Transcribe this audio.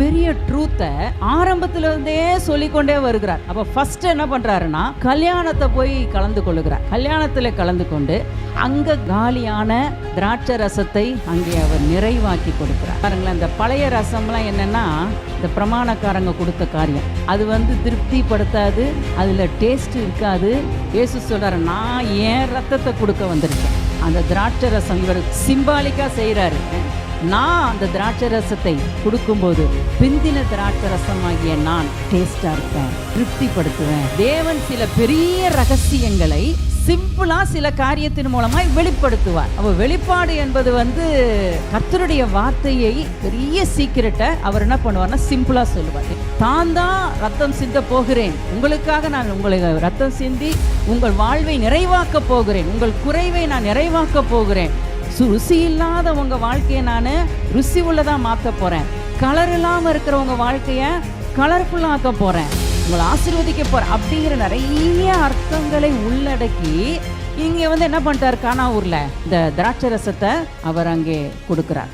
பெரிய ட்ரூத்தை ஆரம்பத்துல இருந்தே சொல்லிக்கொண்டே வருகிறார். அப்ப ஃபர்ஸ்ட் என்ன பண்றாருன்னா கல்யாணத்தை போய் கலந்து கொள்ளுகிறார். கல்யாணத்துல கலந்து கொண்டு அங்க காலியான திராட்சை ரசத்தை அங்கே அவர் நிறைவாக்கி கொடுக்கிறார். பாருங்களேன் இந்த பழைய ரசம்லாம் என்னன்னா இந்த பிரமாணக்காரங்க கொடுத்த காரியம். அது வந்து திருப்திப்படுத்தாது அதுல டேஸ்ட் இருக்காது. இயேசு சொல்றாரு நான் ஏன் ரத்தத்தை கொடுக்க வந்திருக்கேன். அந்த திராட்சை ரசம் இவர் சிம்பாலிக்கா செய்கிறாரு நான் அந்த திராட்சை ரசத்தை கொடுக்கும்போது பிந்தின திராட்சை ரசமாகிய நான் டேஸ்டா இருப்பேன் திருப்திப்படுத்துவேன். தேவன் சில பெரிய ரகசியங்களை சிம்பிளா சில காரியத்தின் மூலமாய் வெளிப்படுத்துவார். அப்போ வெளிப்பாடு என்பது வந்து கர்த்தருடைய வார்த்தையை பெரிய சீக்கிரட்டை அவர் என்ன பண்ணுவார்னா சிம்பிளா சொல்லுவார். தான் தான் ரத்தம் சிந்த போகிறேன். உங்களுக்காக நான் உங்களை ரத்தம் சிந்தி உங்கள் வாழ்வை நிறைவாக்க போகிறேன். உங்கள் குறைவை நான் நிறைவாக்க போகிறேன். ருசி இல்லாத உங்க வாழ்க்கையை நான் ருசி உள்ளதா மாத்த போறேன். கலர் இல்லாம இருக்கிற உங்க வாழ்க்கைய கலர்ஃபுல்லா ஆக்க போறேன். உங்களை ஆசீர்வதிக்க போகிறேன் அப்படிங்கிற நிறைய அர்த்தங்களை உள்ளடக்கி இங்க வந்து என்ன பண்ணிட்டார் கானாவூர்ல இந்த திராட்சை ரசத்தை அவர் அங்கே கொடுக்கிறார்.